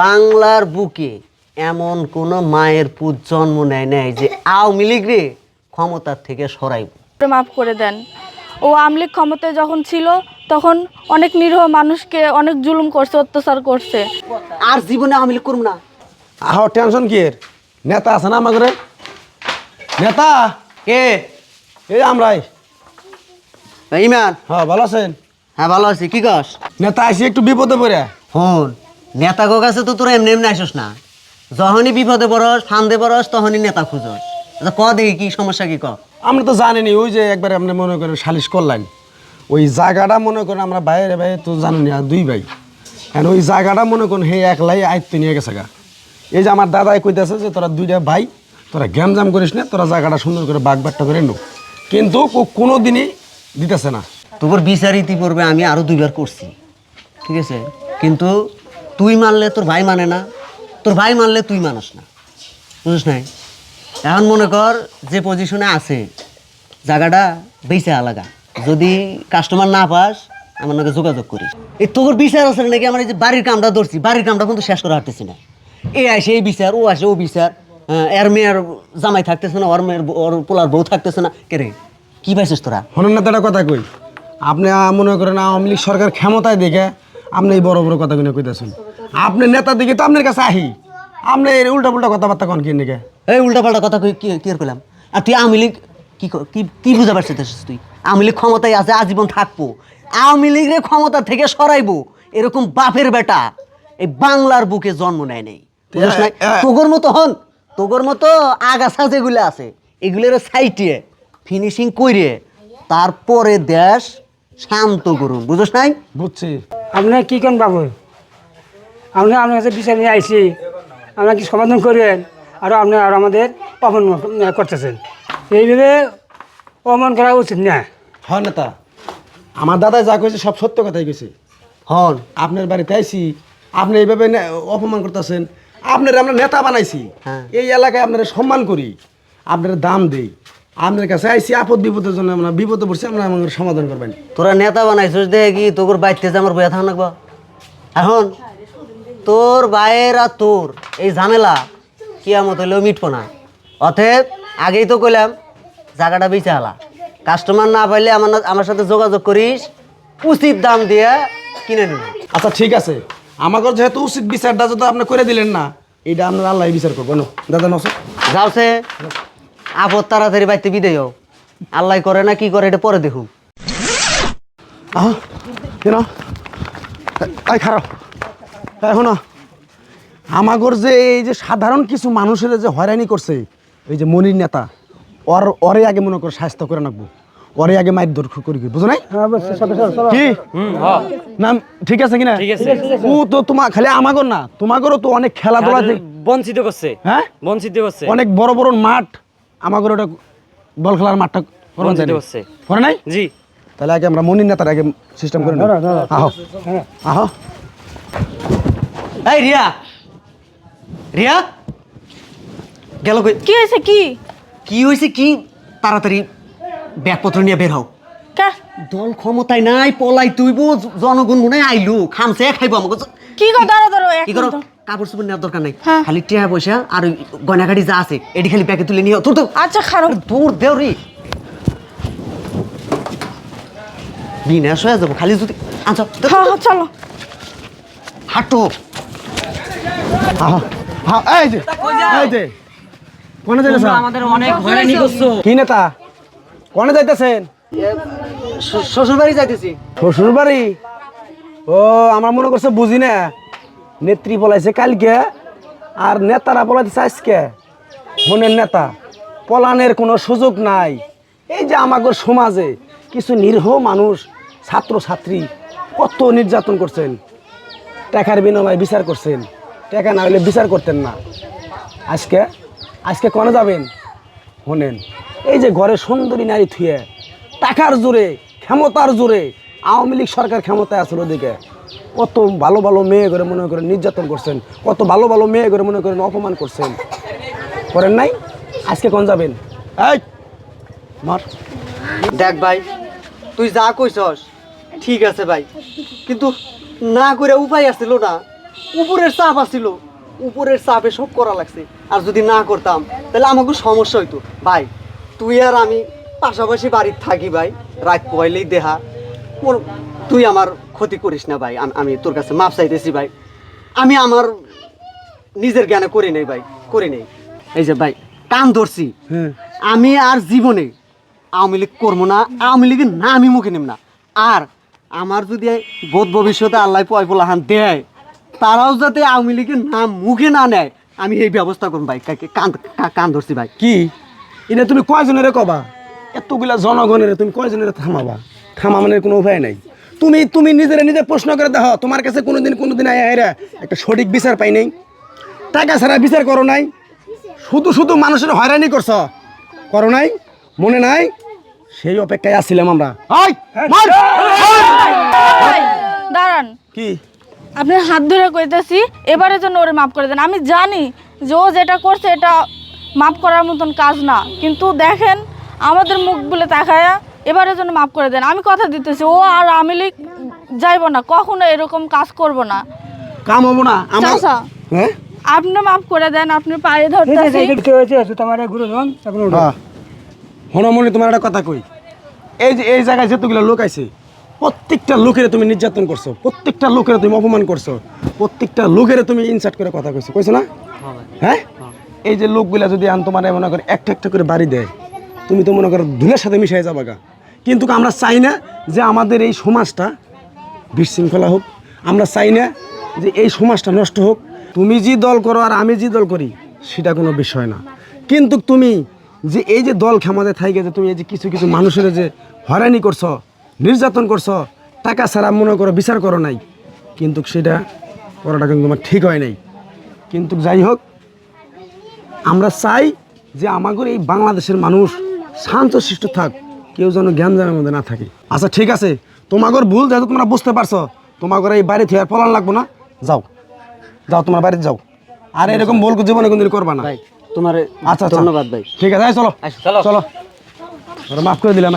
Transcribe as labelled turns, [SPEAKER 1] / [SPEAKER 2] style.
[SPEAKER 1] বাংলার বুকে এমন কোন মায়ের পুত জন্ম নেয় নাই যে আওয়ামী লীগ রে ক্ষমতার থেকে সরাইব।
[SPEAKER 2] মাফ করে দেন। ও আমলিক ক্ষমতায় যখন ছিল তখন অনেক নিরীহ মানুষকে অনেক জুলুম করছে অত্যাচার করছে।
[SPEAKER 1] আর জীবনে আওয়ামী লীগ করব না।
[SPEAKER 3] আহ টেনশন কি এর? নেতা আছে না আমাদের? নেতা?
[SPEAKER 1] কে?
[SPEAKER 3] এই আমরাই
[SPEAKER 1] ইমান
[SPEAKER 3] হ্যাঁ ভালো আছেন?
[SPEAKER 1] হ্যাঁ ভালো আছি। কি কস?
[SPEAKER 3] নেতা আসি একটু বিপদে পড়ে।
[SPEAKER 1] হন নেতাগো কাছে তো তোরা এমনি এমনি আসিস না। যখনই বিপদে পড়স ফান্দে পড়স তখনই নেতা খুঁজস। আচ্ছা ক দেখি কি সমস্যা কি ক?
[SPEAKER 3] আমরা তো জানিনি ওই যে একবার আপনি মনে করেন সালিশ করলেন। ওই জায়গাটা মনে করেন আমরা বাইরে বাইরে তো জানি আর দুই ভাই। এখন ওই জায়গাটা মনে করেন হে একলাই আয়ত্ত নিয়ে গেছে গা। এই যে আমার দাদাই কইতেছে যে তোরা দুইটা ভাই তোরা গ্যাম গ্যামজাম করিস না তোরা জায়গাটা সুন্দর করে বাগ বাট্টা করে নো। কিন্তু কোনো দিনই দিতেছে না।
[SPEAKER 1] তোর বিচার ইতিপূর্বে আমি আরও দুইবার করছি। ঠিক আছে? কিন্তু তুই মানলে তোর ভাই মানে না, তোর ভাই মানলে তুই মানস না। বুঝিস নাই? এখন মনে কর যে পজিশনে আছে, জায়গাটা বেঁচে আলাদা। যদি কাস্টমার না পাস, আমার নাকি যোগাযোগ করিস। এই তোর বিচার আছে নাকি? আমার এই যে বাড়ির কামটা ধরছি, বাড়ির কামটা কিন্তু শেষ করা হাঁটতেছি না। এ আসে, এই বিচার, ও আসে, ও বিচার। এর মেয়ের জামাই থাকতেছে না, ওর মেয়ের ওর পোলার বউ থাকতেছে না। কে রে? কি পাইছিস তোরা?
[SPEAKER 3] হলেন না কথা কই? আপনি মনে করেন আওয়ামী লীগ সরকার ক্ষমতায় দেখে আপনি এই বড় বড় কথাগুলো কইতেছেন। আপনি নেতা দিকে তো আপনার কাছে আহি। আপনি এই উল্টা পাল্টা কথাবার্তা কন কি নিকে
[SPEAKER 1] এই উল্টাপাল্টা কথা কই কি কি করলাম আর তুই আওয়ামী লীগ কি ক- কি কি বুঝা পারছিস তুই? আওয়ামী লীগ ক্ষমতায় আছে আজীবন থাকব। আওয়ামী লীগের ক্ষমতা থেকে সরাইবো এরকম বাপের বেটা। এই বাংলার বুকে জন্ম নেয় নাই? তোগর মতো হন তোগর মতো আগাছা যেগুলো আছে এগুলোর সাইটে ফিনিশিং কইরে তারপরে দেশ শান্ত করুন। বুঝছ নাই?
[SPEAKER 3] বুঝছি।
[SPEAKER 4] আপনি কি করেন বাবু? আপনি আপনার কাছে বিচার নিয়ে আইসি আপনার কি সমাধান করেন? আর আপনি আর আমাদের অপমান করতেছেন। এইভাবে অপমান করা উচিত না।
[SPEAKER 3] হ্যাঁ নেতা আমার দাদা যা কইছে সব সত্য কথাই কইছে।
[SPEAKER 1] হন
[SPEAKER 3] আপনার বাড়িতে আইছি আপনি এইভাবে অপমান করতেছেন। আপনার আমরা নেতা বানাইছি।
[SPEAKER 1] হ্যাঁ।
[SPEAKER 3] এই এলাকায় আপনারা সম্মান করি আপনারা দাম দেই। আপনার কাছে আইছি আপদ বিপদের জন্য আমরা বিপদে পড়ছি আমরা আমাদের সমাধান করবেন।
[SPEAKER 1] তোরা নেতা বানাইছিস দেখে কি তোর বাইতে যে আমার বইয়া থাকা লাগবা। এখন তোর ভাইয়ের আর তোর এই ঝামেলা কিয়ামত হইলেও মিটবো না। অতএব আগেই তো কইলাম জায়গাটা বেঁচে হালা কাস্টমার না পাইলে আমার আমার সাথে যোগাযোগ করিস উচিত দাম দিয়ে কিনে নেব।
[SPEAKER 3] আচ্ছা ঠিক আছে। আমাকে যেহেতু উচিত বিচারটা যদি আপনি করে দিলেন না এটা আপনার আল্লাহ বিচার করব। না দাদা নসর
[SPEAKER 1] যাওছে আপদ তাড়াতাড়ি বাইতে বিদেয় হও। আল্লাহ করে না কি করে এটা পরে দেখুন
[SPEAKER 3] আহ কেন আই খারাপ। এখন আমাগর যে এই যে সাধারণ কিছু মানুষের যে হয়রানি করছে এই যে মনির নেতা ওর ওরে আগে মনে করে স্বাস্থ্য করে রাখব ওরে আগে মাইর দর করি বুঝো নাই? কি? নাম ঠিক আছে কিনা? ঠিক আছে ও তো তোমার খালি আমাগর না তোমাগরও তো অনেক খেলাধুলা
[SPEAKER 5] বঞ্চিত করছে।
[SPEAKER 3] হ্যাঁ?
[SPEAKER 5] বঞ্চিত করছে।
[SPEAKER 3] অনেক বড় বড় মাঠ আমাগর ওটা বল খেলার মাঠটা জানি।
[SPEAKER 5] করছে।
[SPEAKER 3] করে নাই?
[SPEAKER 5] জি।
[SPEAKER 3] তাহলে আগে আমরা মনির নেতার আগে সিস্টেম করে নেব। আহো। আহো।
[SPEAKER 1] এই রিয়া। রিয়া? গেল কই?
[SPEAKER 2] কি হয়েছে কি?
[SPEAKER 1] কি হয়েছে কি? তাড়াতাড়ি ব্যাগপত্র নিয়ে বের হও।
[SPEAKER 2] কা?
[SPEAKER 1] দল ক্ষমতায় নাই পলাই তুইব জনগণ মনে হয় আইলো খামছে খাইবো আমাকে।
[SPEAKER 2] কি গো দাঁড়া দাঁড়ো এক
[SPEAKER 1] কি করো কাপড় চোপড় নেওয়ার দরকার নাই।
[SPEAKER 2] হ্যাঁ।
[SPEAKER 1] খালি টিয়া পয়সা আর ওই গয়নাঘাটি যা আছে এটি খালি ব্যাগে তুলে নিও তোর তো
[SPEAKER 2] আচ্ছা খারাপ
[SPEAKER 1] দূর দেও রে বিনাশ হয়ে যাব খালি যদি আচ্ছা
[SPEAKER 2] হ্যাঁ হ্যাঁ চলো।
[SPEAKER 1] হাঁটো
[SPEAKER 3] আহো আহো এই যে এই যে। কোনে যাইতেছেন
[SPEAKER 5] আমাদের অনেক হয়রানি করছ
[SPEAKER 3] কি নেতা? কোনে যাইতেছেন?
[SPEAKER 1] শ্বশুর বাড়ি যাইতেছি।
[SPEAKER 3] শ্বশুর বাড়ি ও, আমরা মনে করছে বুঝি না। নেত্রী পলাইছে কালকে, আর নেতারা পলাইতেছে আজকে। মনের নেতা। পলানের কোনো সুযোগ নাই। এই যে আমাদের সমাজে কিছু নিরীহ মানুষ ছাত্র ছাত্রী কত নির্যাতন করছেন। টাকার বিনিময়ে বিচার করছেন। টাকা না হলে বিচার করতেন না। আজকে? আজকে কনে যাবেন? শোনেন এই যে ঘরে সুন্দরী নারী থুয়ে টাকার জোরে, ক্ষমতার জোরে আওয়ামী লীগ সরকার ক্ষমতায় আসলো ওদিকে। কত ভালো ভালো মেয়ে করে মনে করেন নির্যাতন করছেন, কত ভালো ভালো মেয়ে করে মনে করেন অপমান করছেন। করেন নাই? আজকে কোন যাবেন?
[SPEAKER 1] দেখ ভাই, তুই যা কইছস, ঠিক আছে ভাই। কিন্তু না করে উপায় আসছিল না। উপরের চাপ আসছিল। উপরের চাপে সব করা লাগছে। আর যদি না করতাম, তাহলে আমাকে সমস্যা হইতো। ভাই, তুই আর আমি পাশাপাশি বাড়িতে থাকি ভাই। রাত পয়লেই দেহা। তুই আমার ক্ষতি করিস না ভাই। আমি তোর কাছে মাপ চাইতেছি ভাই। আমি আমার নিজের জ্ঞানে করি নেই ভাই। করি নেই। এই যে ভাই কান ধরছি।
[SPEAKER 3] হ্যাঁ।
[SPEAKER 1] আমি আর জীবনে আওয়ামী লীগ করব না আওয়ামী লীগের না আমি মুখে নেব না। আর আমার যদি বোধ ভবিষ্যতে আল্লাহ পয়পলাহান দেয় তারাও যাতে আওয়ামী লীগের নাম মুখে না নেয় আমি এই ব্যবস্থা করব ভাই। কাকে কান কান ধরছি ভাই।
[SPEAKER 3] কি? এটা তুমি কয়জনের কবা? এতগুলা জনগণের তুমি কয়জনের থামাবা? থামা মানে কোনো উপায় নাই। তুমি তুমি নিজের নিজে প্রশ্ন করে দেখো তোমার কাছে কোনোদিন কোনোদিন আয় আয়রা একটা সঠিক বিচার পাই নাই। টাকা ছাড়া বিচার করো নাই। শুধু শুধু মানুষের হয়রানি করছ। করো নাই। মনে নাই? সেই অপেক্ষায় আসছিলাম আমরা। ওই,
[SPEAKER 2] দাঁড়ান।
[SPEAKER 3] কি?
[SPEAKER 2] আপনার হাত ধরে কইতেছি এবারের জন্য ওরে মাফ করে দেন। আমি জানি যে ও যেটা করছে এটা মাফ করার মতন কাজ না। কিন্তু দেখেন আমাদের মুখ বলে তাকায়া এবারের জন্য মাফ করে দেন। আমি কথা দিতেছি ও আর আমি লিগ যাইবো না কখনো এরকম কাজ করব না।
[SPEAKER 3] কাম হব না আমার
[SPEAKER 2] চাচা
[SPEAKER 3] হ্যাঁ?
[SPEAKER 2] আপনি মাফ করে দেন আপনি পায়ে ধরতেছি।
[SPEAKER 4] হয়েছে? তোমার গুরুজন।
[SPEAKER 3] হ্যাঁ। হনমনি তোমার একটা কথা কই। এই যে এই জায়গায় যতগুলো লোক আছে প্রত্যেকটা লোকের তুমি নির্যাতন করছ প্রত্যেকটা লোকের তুমি অপমান করছ প্রত্যেকটা লোকের তুমি ইনসার্ট করে কথা কইছো কইছো না? হ্যাঁ এই যে লোকগুলা যদি আন তোমার মনে করে একটা একটা করে বাড়ি দেয় তুমি তো মনে করো ধুলের সাথে মিশাই যাবা গা। কিন্তু আমরা চাই না যে আমাদের এই সমাজটা বিশৃঙ্খলা হোক। আমরা চাই না যে এই সমাজটা নষ্ট হোক। তুমি যে দল করো আর আমি যে দল করি, সেটা কোনো বিষয় না। কিন্তু তুমি যে এই যে দল ক্ষমতায় থাকে যে তুমি এই যে কিছু কিছু মানুষের যে হয়রানি করছ, নির্যাতন করছ, টাকা ছাড়া মনে করো বিচার করো নাই, কিন্তু সেটা করাটা কিন্তু তোমার ঠিক হয় নাই। কিন্তু যাই হোক, আমরা চাই যে আমাদের এই বাংলাদেশের মানুষ শান্তশিষ্ট থাক কেউ যেন জ্ঞান জানার মধ্যে না থাকে। আচ্ছা ঠিক আছে। তোমাগর ভুল যেহেতু তোমরা বুঝতে পারছ তোমাগর এই বাড়ি থেকে আর পলান লাগবো না। যাও। যাও তোমার বাড়িতে যাও। আর এরকম ভুল জীবনে কোনদিন করবা না।
[SPEAKER 1] তোমার
[SPEAKER 3] আচ্ছা আচ্ছা।
[SPEAKER 1] ধন্যবাদ ভাই।
[SPEAKER 3] ঠিক আছে চলো। চলো। চলো। মাফ করে দিলাম